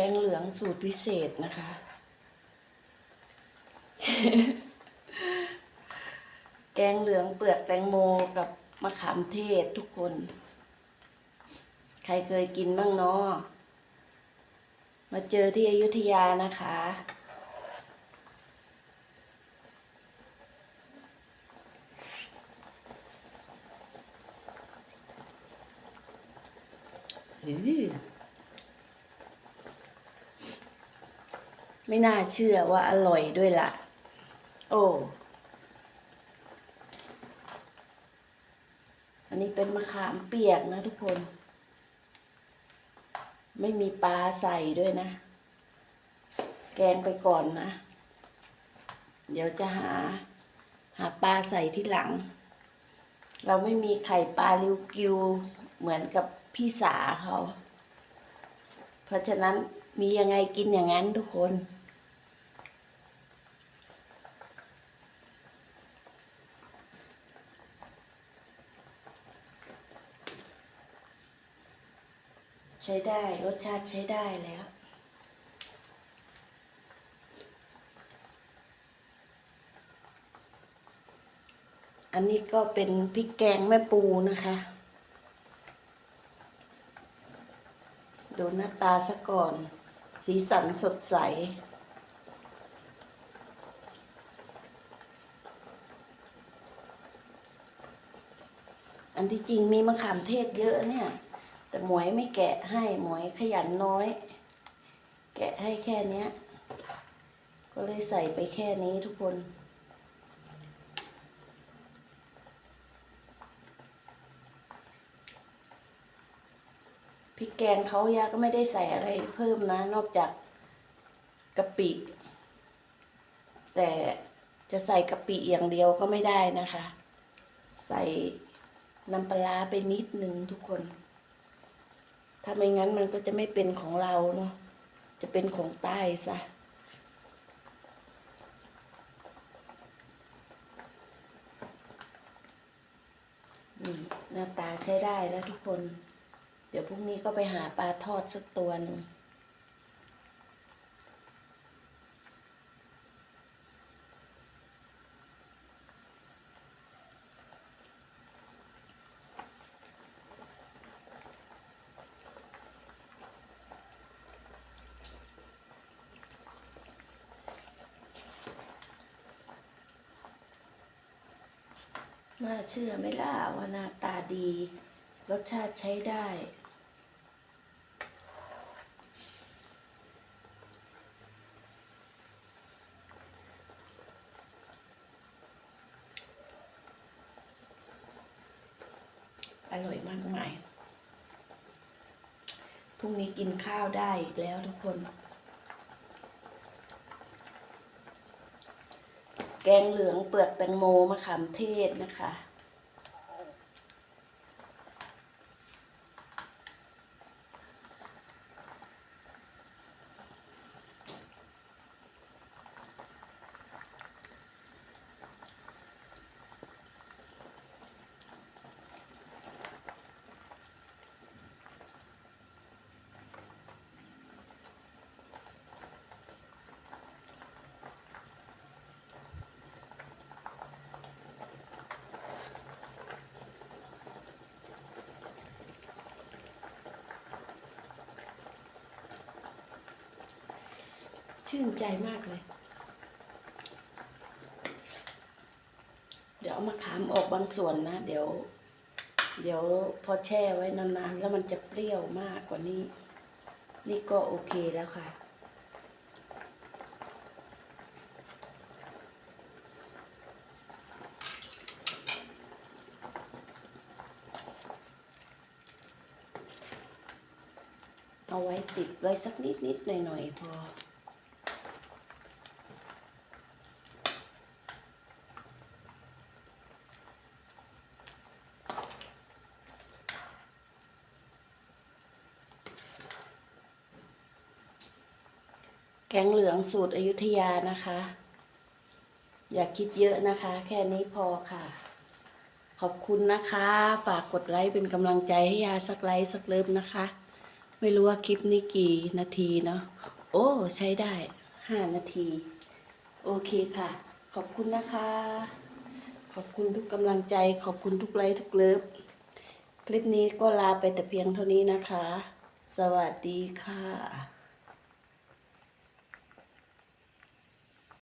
แกงเหลืองสูตรพิเศษนะคะ แกงเหลืองเปลือกแตงโมกับมะขามเทศทุกคน ใครเคยกินบ้างเนาะมาเจอที่อยุธยานะคะ อื้อ ไม่น่าเชื่อว่าอร่อยด้วยล่ะ โอ้อันนี้เป็นมะขามเปียกนะทุกคน ไม่มีปลาใส่ด้วยนะ แกงไปก่อนนะ เดี๋ยวจะหา หาปลาใส่ที่หลัง เราไม่มีไข่ปลาริวกิวเหมือนกับพี่สาเขา เพราะฉะนั้นมียังไงกินอย่างนั้นทุกคน ช้ได้รสชาติใช้ได้แล้วอันนี้ก็เป็นพริกแกงแม่ปูนะคะ ดูหน้าตาซะก่อน สีสันสดใส อันที่จริงมีมะขามเทศเยอะเนี่ย แต่หมวยไม่แกะให้หมวยขยันน้อย แกะให้แค่นี้ก็เลยใส่ไปแค่นี้ทุกคนพริกแกงเขายาก็ไม่ได้ใส่อะไรเพิ่มนะ นอกจากกะปิ แต่จะใส่กะปิอย่างเดียวก็ไม่ได้นะคะ ใส่น้ำปลาไปนิดนึงทุกคน ถ้าไม่งั้นมันก็จะไม่เป็นของเราเนาะจะเป็นของใต้ซะนี่หน้าตาใช้ได้แล้วทุกคน เดี๋ยวพรุ่งนี้ก็ไปหาปลาทอดสักตัวหนึ่ง น่าเชื่อไหมล่ะว่าหน้าตาดี รสชาติใช้ได้ อร่อยมากมายพรุ่งนี้กินข้าวได้อีกแล้วทุกคน แกงเหลืองเปลือกแตงโมมะขามเทศนะคะ ชื่นใจมากเลย เดี๋ยวเอามาขามออกบางส่วนนะ เดี๋ยว เดี๋ยวพอแช่ไว้นานๆ แล้วมันจะเปรี้ยวมากกว่านี้ นี่ก็โอเคแล้วค่ะเอาไว้ติดไว้สักนิดนิดๆหน่อยหน่อยๆพอ แกงเหลืองสูตรอยุธยานะคะ อย่าคิดเยอะนะคะ แค่นี้พอค่ะ ขอบคุณนะคะ ฝากกดไลค์เป็นกำลังใจให้ยาสักไลค์สักเลิฟนะคะ ไม่รู้ว่าคลิปนี้กี่นาทีเนาะโอ้ใช้ได้ห้านาที โอเคค่ะ ขอบคุณนะคะ ขอบคุณทุกกำลังใจ ขอบคุณทุกไลค์ทุกเลิฟคลิปนี้ก็ลาไปแต่เพียงเท่านี้นะคะ สวัสดีค่ะ